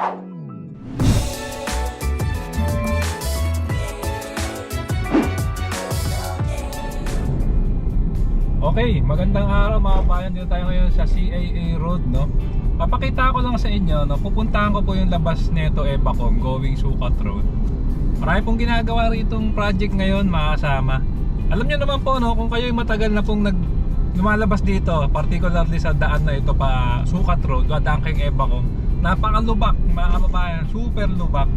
Okay, magandang araw mga bayan. Dito tayo ngayon sa CAA Road, no? Papakita ko lang sa inyo, no? Pupuntahan ko po yung labas nito Ebacom going Sukat Road. Marami pong ginagawa ritong project ngayon, makasama. Alam niyo naman po, no? Kung kayo matagal na pong nag lumalabas dito, particularly sa daan na ito pa Sukat Road, daan kay Ebacom, napakalubak, mga kababayan, super lubak.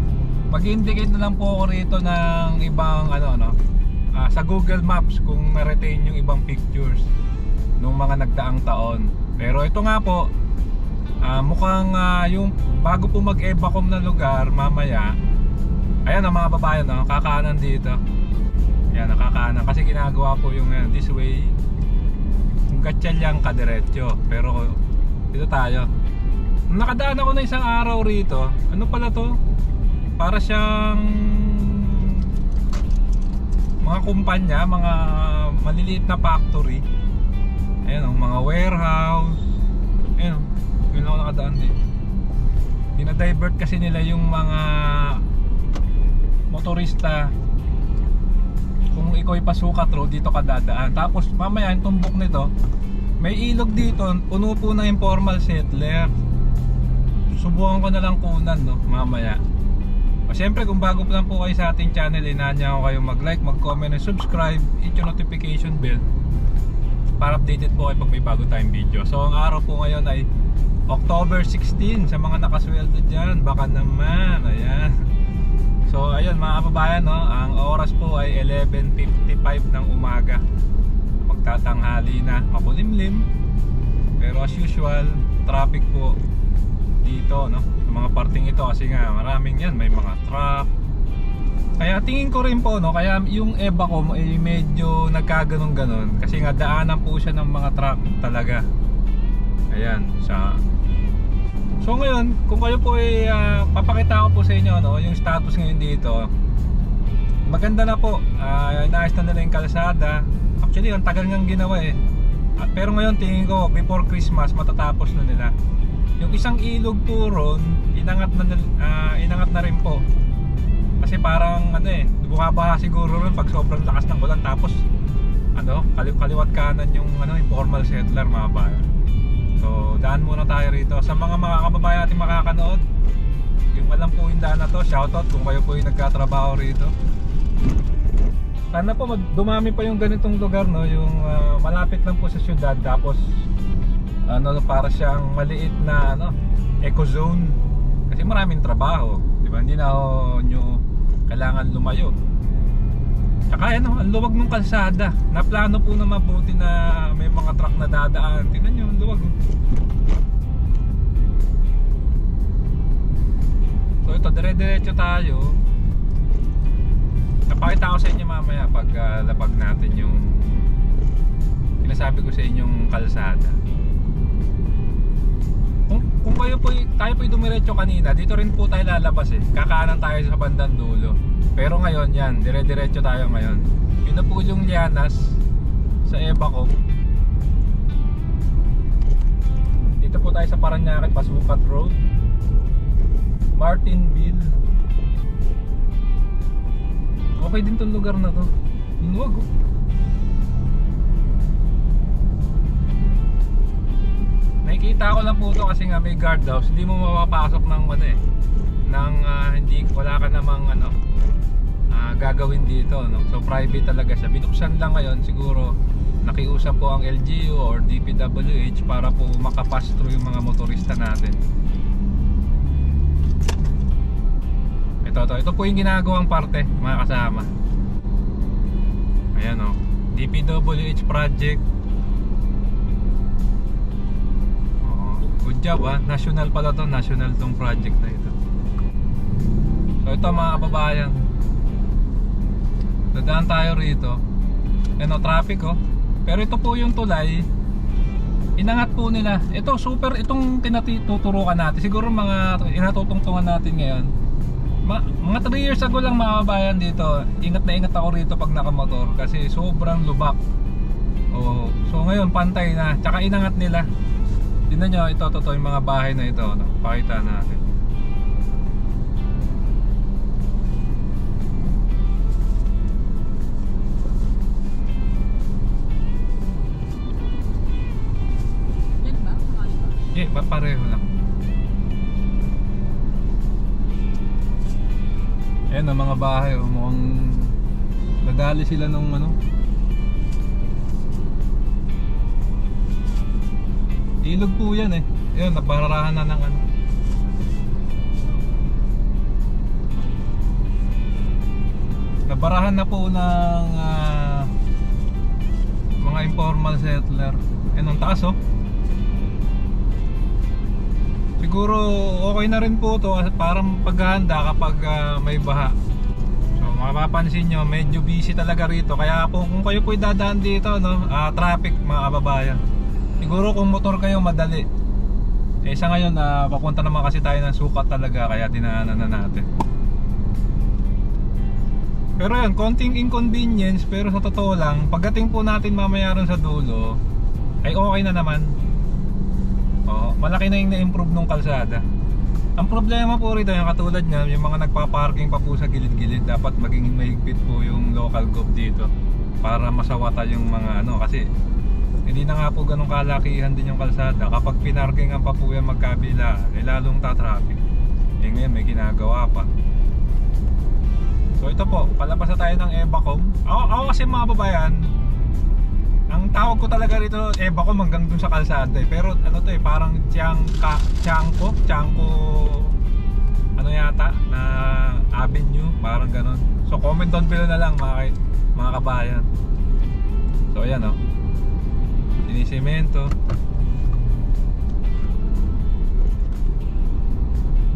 Mag-indicate na lang po ako rito ng ibang ano, no? ah, sa Google Maps kung ma-retain yung ibang pictures nung mga nagdaang taon. Pero ito nga po, ah, mukhang ah, yung bago po mag-Ebacom na lugar mamaya, ayan ang mga babayan, no? kakaanan dito. Ayan, nakakaanan. Kasi ginagawa po yung uh, this way, yung Gatchaliang kadiretso. Pero dito tayo. Nakadaan ako na isang araw rito. Ano pala to? Para siyang mga kumpanya, mga maliliit na factory. Ayan, oh, mga warehouse. Ayan, oh, yun ako nakadaan din. Dinadivert kasi nila yung mga motorista kung ikaw ay pasukat dito ka dadaan. Tapos mamaya yung tumbok nito, may ilog dito, puno po na informal settler. Subukan ko na lang kunan no, mamaya. O syempre kung bago pa lang po kayo sa ating channel, inaanya ko kayo mag-like, mag-comment, and subscribe, hit yung notification bell para updated po kayo pag may bago tayong video. So ang araw po ngayon ay October 16 sa mga nakasweldo dyan, baka naman, ayan. So ayun mga kababayan, no, ang oras po ay 11.55 ng umaga. Magtatanghali na, makulimlim. Pero as usual, traffic po dito, no? Sa mga parting ito kasi nga maraming yan, may mga truck. Kaya tingin ko rin po, no, kaya yung EBA ko ay medyo nagkaganon ganon kasi nga daanan po siya ng mga truck talaga. Ayan, sa So ngayon, kung kayo po ay ah, papakita ko po sa inyo no, yung status ngayon dito. Maganda na po. Uh, inaayos na nila yung kalsada. Actually, ang tagal ngang ginawa eh. At pero ngayon tingin ko before Christmas matatapos na nila. Yung isang ilog po ron, inangat na ah, inangat na rin po. Kasi parang ano eh, bumabaha siguro ron pag sobrang lakas ng ulan tapos ano, kali- kaliwat kanan yung ano, informal settler mga. So, daan muna tayo rito. Sa mga mga kababayan natin makakanood, yung alam po yung daan na to, shoutout kung kayo po yung nagkatrabaho rito. Sana po dumami pa yung ganitong lugar no, yung ah, malapit lang po sa syudad tapos ano para siyang maliit na ano, eco zone. Kasi maraming trabaho, 'di ba? Hindi na ho nyo kailangan lumayo. Tsaka ano, ang luwag ng kalsada. Naplano po na mabuti na may mga truck na dadaan. Tingnan nyo, ang luwag. oh. So ito, dire-diretso tayo. Napakita ko sa inyo mamaya pag ah, lapag natin yung sinasabi ko sa inyong kalsada. Po, tayo po dumiretso kanina, dito rin po tayo lalabas eh. Kakaanan tayo sa bandang dulo. Pero ngayon yan, dire-diretso tayo ngayon. Yun na po yung Lianas sa Ebacom. Dito po tayo sa Paranaque, Pasukat Road. Martinville. Okay din tong lugar na to. Ang Luwag oh. Nakikita ko lang po to kasi nga may guard house. Hindi mo mapapasok ng ano eh. Nang ah, hindi wala ka namang ano ah, gagawin dito no. So private talaga siya. Binuksan lang ngayon siguro nakiusap po ang LGU or DPWH para po makapass through yung mga motorista natin. Ito to, ito po yung ginagawang parte mga kasama. Ayan o. DPWH project. Job ah. National pala to. National tong project na ito. So ito mga kababayan. Dadaan tayo rito. Ano, traffic oh. Pero ito po yung tulay. Inangat po nila. Ito super itong tinatuturukan natin. Siguro mga inatutungtungan natin ngayon. Ma- mga 3 years ago lang mga kababayan dito. Ingat na ingat ako rito pag nakamotor kasi sobrang lubak. Oh, so ngayon pantay na. Tsaka inangat nila. Tingnan nyo, ito totoo yung mga bahay na ito. No? Pakita natin. Yan ba? Eh, yeah, pareho lang. Ayan ang mga bahay, oh, mukhang nadali sila nung ano, Ilog po yan eh. Ayun, nabararahan na ng ano. Nabarahan na po ng ah, mga informal settler. Ayun ang taas oh. Siguro okay na rin po to parang paghahanda kapag ah, may baha. So mapapansin nyo, medyo busy talaga rito. Kaya po kung kayo po dadaan dito, no, ah, traffic mga kababayan. Siguro kung motor kayo madali. Eh sa ngayon, na papunta naman kasi tayo ng sukat talaga kaya dinaanan na natin. Pero yun, konting inconvenience pero sa totoo lang, pagdating po natin mamaya ron sa dulo, ay okay na naman. Oo, malaki na yung na-improve nung kalsada. Ang problema po rito, yung katulad niya, yung mga nagpa-parking pa po sa gilid-gilid, dapat maging mahigpit po yung local gov dito para masawata yung mga ano kasi hindi na nga po ganun kalakihan din yung kalsada. Kapag pinarkingan pa po yung magkabila, eh lalong tatraffic. Eh ngayon may ginagawa pa. So ito po, palabas na tayo ng Ebacom. Ako, ako kasi mga babayan, ang tawag ko talaga rito Ebacom hanggang dun sa kalsada eh. Pero ano to eh, parang Tiangka, Tiangko, Tiangko, ano yata, na avenue, parang ganun. So comment down below na lang mga, mga kabayan. So ayan oh. Sinisemento.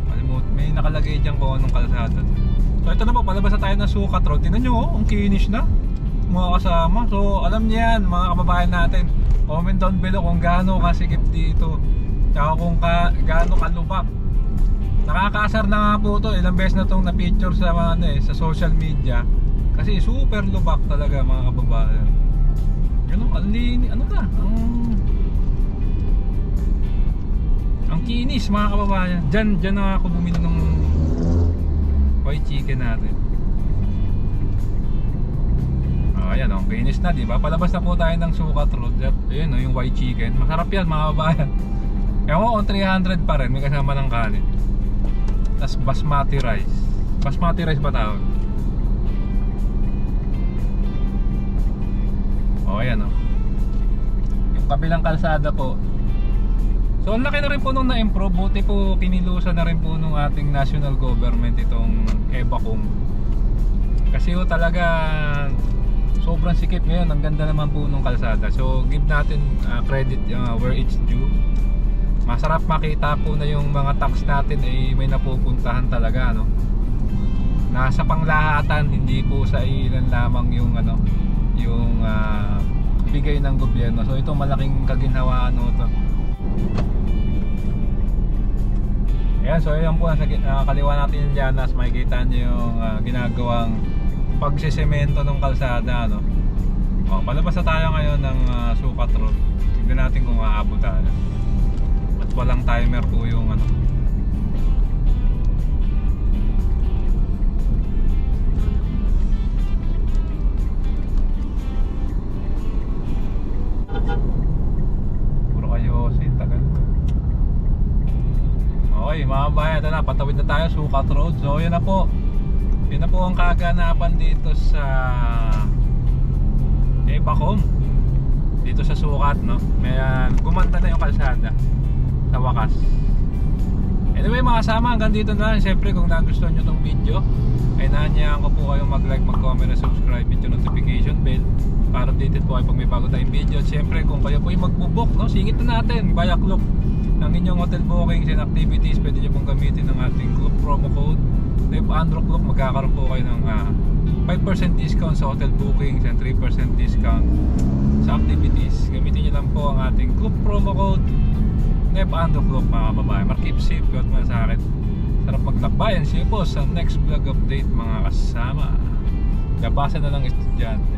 Malimut, may nakalagay dyan kung anong kalsada. So ito na po, palabas tayo ng Sukat Road. Tingnan nyo oh, ang kinis na. Mga kasama. So alam niyo yan, mga kababayan natin. Comment down below kung gaano kasikip dito. Tsaka kung ka, gaano kalubak. Nakakaasar na nga po to. Ilang beses na itong na-picture sa, ano, eh, sa social media. Kasi super lubak talaga mga kababayan. Ano, ang lini, ano na, ang ang kinis mga kababayan. Diyan, diyan na ako bumili ng white chicken natin. Ah, ayan oh, kinis na, di ba? Palabas na po tayo ng Sukat Road. At ayun oh, yung white chicken. Masarap yan mga kababayan. Ewan ko kung 300 pa rin, may kasama ng kanin. Tapos basmati rice. Basmati rice ba tawag? Oh, ayan oh. Yung kabilang kalsada po. So, ang laki na rin po nung na-improve. Buti po kinilusan na rin po nung ating national government itong Ebacom. Kasi ho talaga sobrang sikip ngayon. Ang ganda naman po nung kalsada. So, give natin uh, credit uh, where it's due. Masarap makita po na yung mga tax natin ay may napupuntahan talaga, no? Nasa panglahatan, hindi po sa ilan lamang yung ano, yung ah, bigay ng gobyerno. So ito malaking kaginhawaan no to. Ayan, so ayan po sa uh, kaliwa natin yung Llanas, makikita niyo yung ah, ginagawang pagsisemento ng kalsada, no. Oh, palabas na tayo ngayon ng ah, Sukat Road. Tignan natin kung aabot tayo. At walang timer po yung ano. Ito na, tayo, Sukat Road. So, yun na po. Yun na po ang kaganapan dito sa Ebacom. Dito sa Sukat, no? May ah, gumanda na yung kalsada sa wakas. Anyway, mga kasama, hanggang dito na lang. Siyempre, kung nagustuhan nyo tong video, ay nahanyahan ko po kayong mag-like, mag-comment, at subscribe with yung notification bell para updated po kayo pag may bago tayong video. At siyempre, kung kayo po ay magbubook, no, singit na natin, via Klook ng inyong hotel bookings and activities, pwede nyo pong gamitin ng ating Klook promo code. If Andro Klook, magkakaroon po kayo ng ah, 5% discount sa hotel bookings and 3% discount sa activities. Gamitin nyo lang po ang ating Klook promo code Nep Andro Klook mga babae. Markeep safe at masakit. Sarap maglakbayan. See po sa next vlog update mga kasama. Gabasa na lang estudyante.